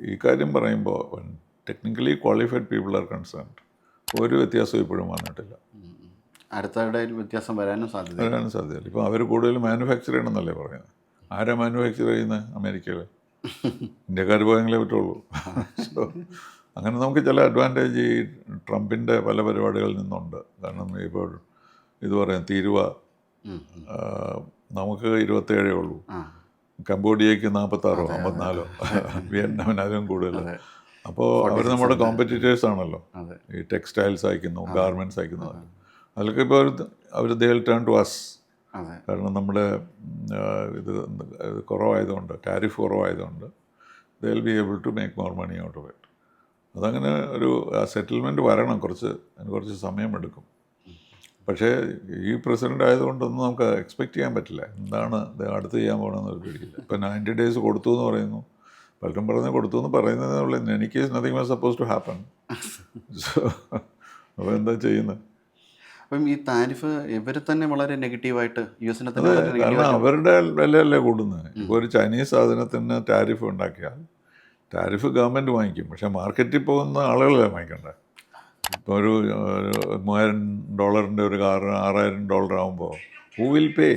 ഈ കാര്യം പറയുമ്പോൾ technically qualified people are concerned. ഒരു വ്യത്യാസവും ഇപ്പോഴും വന്നിട്ടില്ല. അടുത്തവിടെ വ്യത്യാസം വരാനും സാധ്യത വരാനും സാധ്യതയില്ല. ഇപ്പോൾ അവർ കൂടുതൽ മാനുഫാക്ചർ ചെയ്യണമെന്നല്ലേ പറയുന്നത്? ആരാ മാനുഫാക്ചർ ചെയ്യുന്നത് അമേരിക്കയിൽ ഇന്ത്യക്കാർ പോയെങ്കിലേ പറ്റുള്ളൂ. അങ്ങനെ നമുക്ക് ചില അഡ്വാന്റേജ് ഈ ട്രംപിന്റെ പല പരിപാടികളിൽ നിന്നുണ്ട്. കാരണം ഇപ്പോൾ ഇത് പറയാം തീരുവ. നമുക്ക് ഇരുപത്തേഴേ ഉള്ളൂ. ആ കംബോഡിയയ്ക്ക് നാൽപ്പത്താറോ അമ്പത്തിനാലോ. വിയറ്റ്നാമിന് അതിലും കൂടുതൽ അപ്പോൾ അവർ നമ്മുടെ കോമ്പറ്റീറ്റേഴ്സ് ആണല്ലോ. ഈ ടെക്സ്റ്റൈൽസ് അയക്കുന്നു ഗാർമെന്റ്സ് അയക്കുന്നു അതിലൊക്കെ ഇപ്പോൾ അവർ അവർ ദേൽ ടേൺ ടു അസ് കാരണം നമ്മുടെ ഇത് കുറവായതുകൊണ്ട് ടാരിഫ് കുറവായതുകൊണ്ട് they'll will be able to make more money out of it അതങ്ങനെ ഒരു സെറ്റിൽമെന്റ് വരണം. കുറച്ച് അതിന് കുറച്ച് സമയമെടുക്കും. പക്ഷേ ഈ പ്രസിഡന്റ് ആയതുകൊണ്ടൊന്നും നമുക്ക് എക്സ്പെക്റ്റ് ചെയ്യാൻ പറ്റില്ല. എന്താണ് അടുത്ത് ചെയ്യാൻ പോകണമെന്ന് ഒരു പിടിയില്ല. ഇപ്പം നയന്റി ഡേയ്സ് കൊടുത്തു എന്ന് പറയുന്നു. പലരും പറഞ്ഞ് കൊടുത്തു എന്ന് പറയുന്നതിനുള്ള എനി എനിക്ക് nothing was supposed to happen so അപ്പോൾ എന്താ ചെയ്യുന്നത് അപ്പം ഈ താരിഫ് ഇവർ തന്നെ വളരെ നെഗറ്റീവായിട്ട് യു എസിനെ തന്നെ അവരുടെ വിലയല്ലേ കൂടുന്നത് ഇപ്പോൾ ഒരു ചൈനീസ് സാധനത്തിന് ടാരിഫ് ഉണ്ടാക്കിയാൽ ടാരിഫ് ഗവൺമെന്റ് വാങ്ങിക്കും. പക്ഷേ മാർക്കറ്റിൽ പോകുന്ന ആളുകളല്ലേ വാങ്ങിക്കണ്ടേ? ഒരു മൂവായിരം ഡോളറിന്റെ ഒരു കാർ ആറായിരം ഡോളർ ആകുമ്പോൾ ഹൂ വിൽ പേ